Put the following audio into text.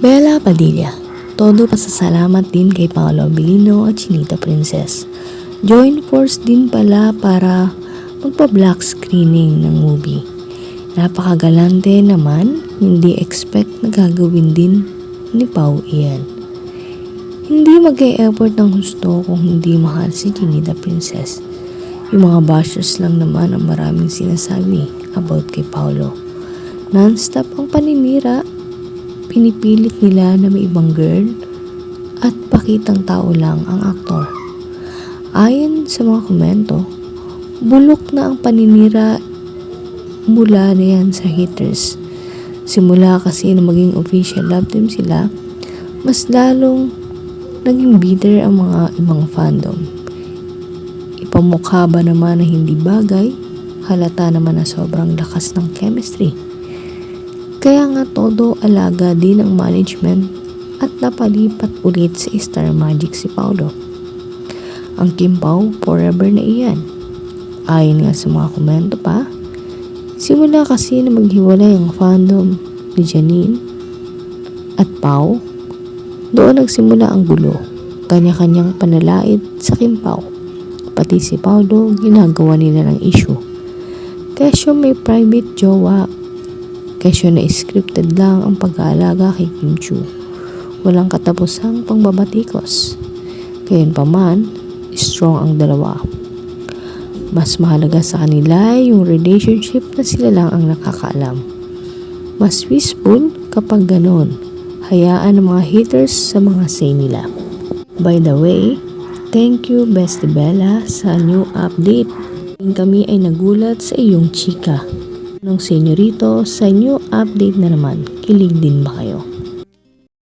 Bella Padilla, todo pasasalamat din kay Paolo Abilino at Chinita Princess. Join force din pala para magpa-black screening ng movie. Napakagalante naman, hindi expect na gagawin din ni Pau iyan. Hindi mag effort ng husto kung hindi mahal si Chinita Princess. Yung mga bashers lang naman ang maraming sinasabi about kay Paolo. Non-stop ang paninira pinipilit nila na may ibang girl at pakitang tao lang ang aktor. Ayon sa mga komento, bulok na ang paninira mula na yan sa haters. Simula kasi na maging official love team sila, mas lalong naging bitter ang mga ibang fandom. Ipamukha ba naman na hindi bagay, halata naman na sobrang lakas ng chemistry. Nga todo alaga din ang management at napalipat ulit sa Star Magic si Paulo. Ang Kim Pao forever na iyan. Ayon nga sa mga komento pa, simula kasi na maghiwalay ang fandom ni Janine at Pau, doon nagsimula ang gulo. Kanya-kanyang panalait sa Kim Pao. Pati si Paulo ginagawa nila ng issue. Kesyo may private jowa Kesyo na scripted lang ang pag-aalaga kay Kim Chu. Walang katapusang pangbabatikos. Gayon pa man, strong ang dalawa. Mas mahalaga sa kanila yung relationship na sila lang ang nakakaalam. Mas peaceful kapag ganon. Hayaan ng mga haters sa mga say nila. By the way, thank you Bestie Bella sa new update. Kami ay nagulat sa iyong chika. Nung senyorito, sa new update na naman, kilig din ba kayo?